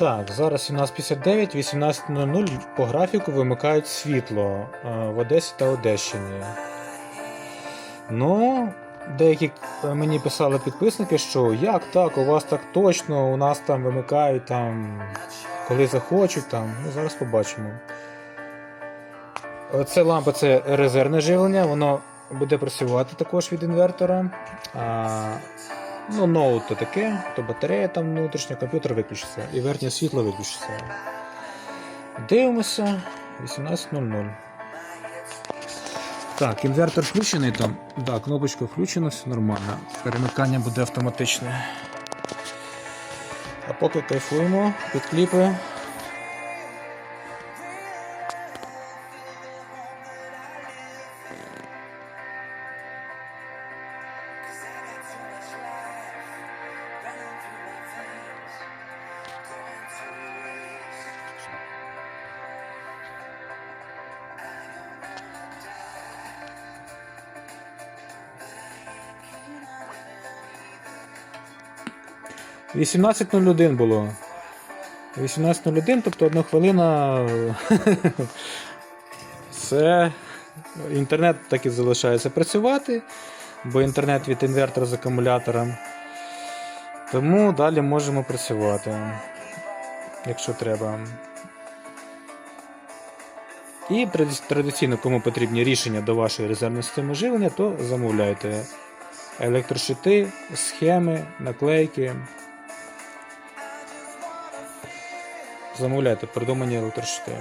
Так, зараз у нас 59, 18.00 по графіку вимикають світло е, в Одесі та Одещині. Ну, деякі е, мені писали підписники, що як так, у вас так точно, у нас там вимикають там, коли захочуть там. Ну, зараз побачимо. Це лампа це резервне живлення, воно буде працювати також від інвертора. А, ну, ноут то таке, то батарея там внутрішня, комп'ютер виключиться і верхнє світло виключиться. Дивимося 18.00. Так, інвертор включений там. Да, кнопочка включена, все нормально. Перемикання буде автоматичне. А поки кайфуємо під 18.01 було. 18.01, тобто одна хвилина. Все. Інтернет так і залишається працювати, бо інтернет від інвертора з акумулятором. Тому далі можемо працювати, якщо треба. І традиційно, кому потрібні рішення до вашої резервної системи живлення, то замовляйте електрошити, схеми, наклейки. Замовляйте придумані електрошити.